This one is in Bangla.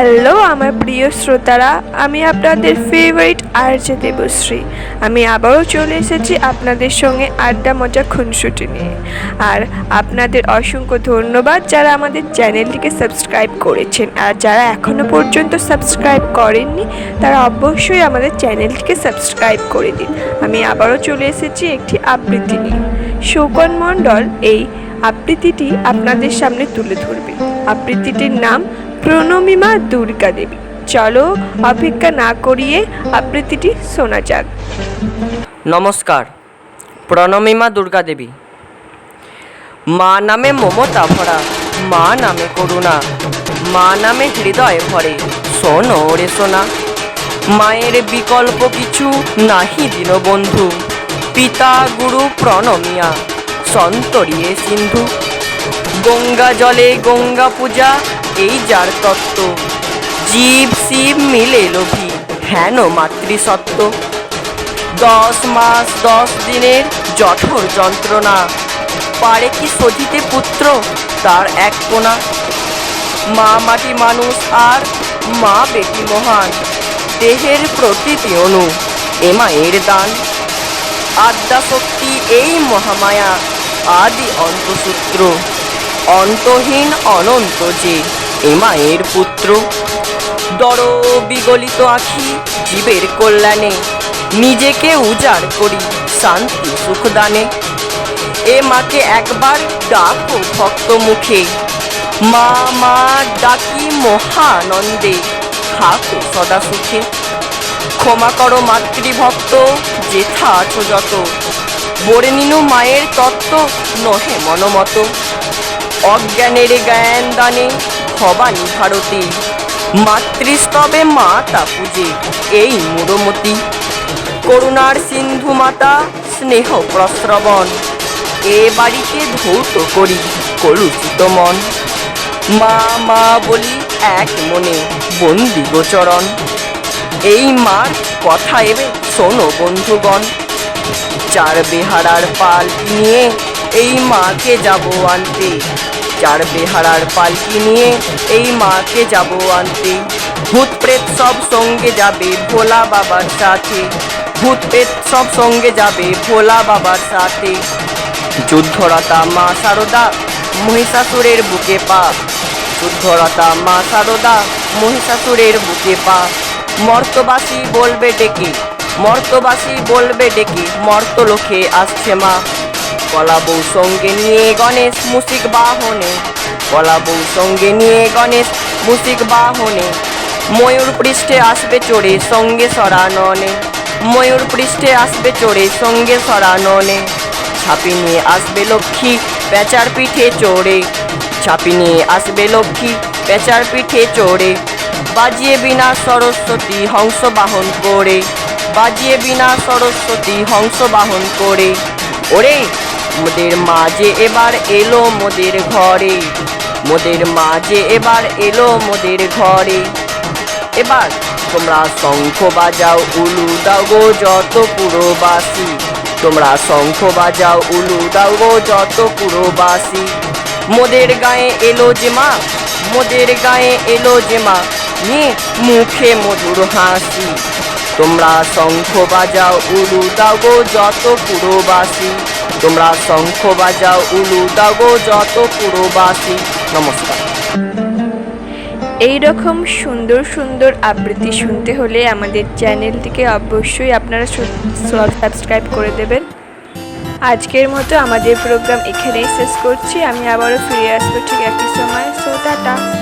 হ্যালো, আমার প্রিয় শ্রোতারা, আমি আপনাদের ফেভারিট আর্য দেবশ্রী। আমি আবারও চলে এসেছি আপনাদের সঙ্গে আড্ডা মজা খুনসুটি নিয়ে। আর আপনাদের অসংখ্য ধন্যবাদ যারা আমাদের চ্যানেলটিকে সাবস্ক্রাইব করেছেন। আর যারা এখনও পর্যন্ত সাবস্ক্রাইব করেননি, তারা অবশ্যই আমাদের চ্যানেলটিকে সাবস্ক্রাইব করে দিন। আমি আবারও চলে এসেছি একটি আবৃত্তি নিয়ে। শোকন মণ্ডল এই আবৃত্তিটি আপনাদের সামনে তুলে ধরবে। আবৃত্তিটির নাম প্রণমিমা দুর্গা দেবী। চলো অপেক্ষা না করিয়ে আবৃত্তিটি শোনা যাক। নমস্কার প্রণমিমা দুর্গা দেবী। মা নামে মমতা ভরা, মা নামে করুণা, মা নামে হৃদয় ভরে, শোনো রে সোনা, মায়ের বিকল্প কিছু নাহি দীনবন্ধু পিতা গুরু প্রণমিয়া, সন্তরিয়ে সিন্ধু গঙ্গা জলে গঙ্গা পূজা, এই যার তত্ত্ব। জীব শিব মিলে লোভী, হেন মাতৃসত্ত্ব। দশ মাস দশ দিনের জঠর যন্ত্রণা, পারে কি শোধিতে পুত্র? তার এক কোনা মা মাটি মানুষ আর মা বেটি মহান, দেহের প্রতিটি অনু, এ মায়ের দান। আদ্যা শক্তি এই মহামায়া, আদি অন্তসূত্র। অন্তহীন অনন্ত যে এ মায়ের পুত্র। দর বিগলিত আখি জীবের কল্যাণে, নিজেকে উজাড় করি শান্তি সুখদানে। এ মাকে একবার ডাকো ভক্ত মুখে, মা মা, ডাকি মহানন্দে থাকো সদা সুখে। ক্ষমা করো মাতৃভক্ত, যেথা আছো যত, বরে নিনু মায়ের তত্ত্ব নহে মনমত। অজ্ঞানের জ্ঞান দানে ভবানী ভারতী। মাতৃস্তবে মাতা পূজে এই মুরমতি। করুণার সিন্ধু মাতা স্নেহ প্রস্রবণ। এ বাড়িকে ধৌত করি কলুচিত মন। মা মা বলি এক মনে বন্দি গোচরণ। এই মার কথা এবে শোনো বন্ধুগণ। চার বেহারার পাল নিয়ে এই মাকে যাব আনতে। চার বেহারার পালকি নিয়ে এই মাকে যাব আনতে। ভূত প্রেত সব সঙ্গে যাবে ভোলা বাবার সাথে। ভূত প্রেত সব সঙ্গে যাবে ভোলা বাবার সাথে। যুদ্ধরতা মা সারদা, মহিষাসুরের বুকে পা। যুদ্ধরতা মা সারদা, মহিষাসুরের বুকে পা। মর্তবাসী বলবে ডেকে, মর্তবাসী বলবে ডেকে, মর্তলোকে আসছে মা। কলা বউ সঙ্গে নিয়ে গণেশ মুসিক বাহনে। কলা বউ সঙ্গে নিয়ে গণেশ মুসিক বাহনে। ময়ূর পৃষ্ঠে আসবে চড়ে সঙ্গে সরাননে ময়ূর পৃষ্ঠে আসবে চড়ে সঙ্গে সরাননে ছাপি নিয়ে আসবে লক্ষ্মী পেঁচার পিঠে চড়ে। ছাপি নিয়ে আসবে লক্ষ্মী পেঁচার পিঠে চড়ে। বাজিয়ে বিনা সরস্বতী হংস বাহন করে। বাজিয়ে বিনা সরস্বতী হংস বাহন করে। ওরে মোদের মাঝে এবার এলো মোদের ঘরে। মোদের মাঝে এবার এলো মোদের ঘরে। এবার তোমরা শঙ্খ বাজাও, উলু দাও গো যত পুরোবাসী। তোমরা শঙ্খ বাজাও, উলু দাও গো যত পুরোবাসী। মোদের গায়ে এলো যে মা, মোদের গায়ে এলো যে মা, নিয়ে মুখে মধুর হাসি। তোমরা শঙ্খ বাজাও, উলু দাও গো যত পুরোবাসী। তোমরা শঙ্খ বাজাও, উলু দাও গো যত পুরোবাসী। নমস্কার। এই রকম সুন্দর সুন্দর আবৃত্তি শুনতে হলে আমাদের চ্যানেলটিকে অবশ্যই আপনারা সাবস্ক্রাইব করে দেবেন। আজকের মতো আমাদের প্রোগ্রাম এখানেই শেষ করছি। আমি আবারও ফিরে আসব ঠিক একই সময়। So tata.